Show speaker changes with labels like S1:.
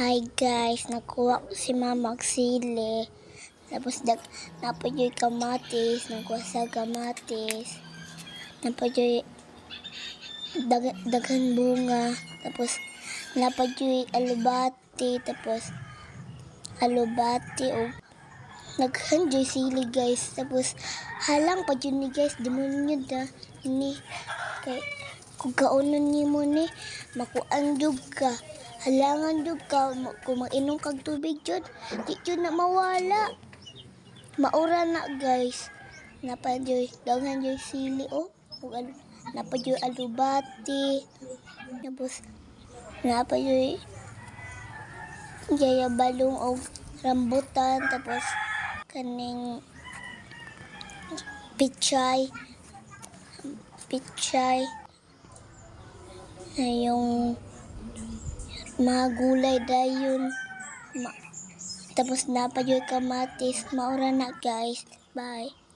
S1: Hi guys, nakuha ko si mama og sili. Tapos dag napoy kamatis, nakuha sa kamatis. Napoy dag, daghan bunga. Tapos napoy alubati, tapos alubati o naghan joy sili guys. Tapos halang pa ni guys, demonyo da ni kay kung kaunon ni mo ni makuan jud ka. Halangan jud ka ma- kung mainom kag tubig jud, di jud na mawala. Maura na guys. Napadyoy, daghan joy sili oh. Ug Napadyoy alubati. Tapos napadyoy Jaya balong o rambutan tapos kaning pichay pichay na yung mga gulay dayon. Ma- tapos napadyoy kamatis maura na guys. Bye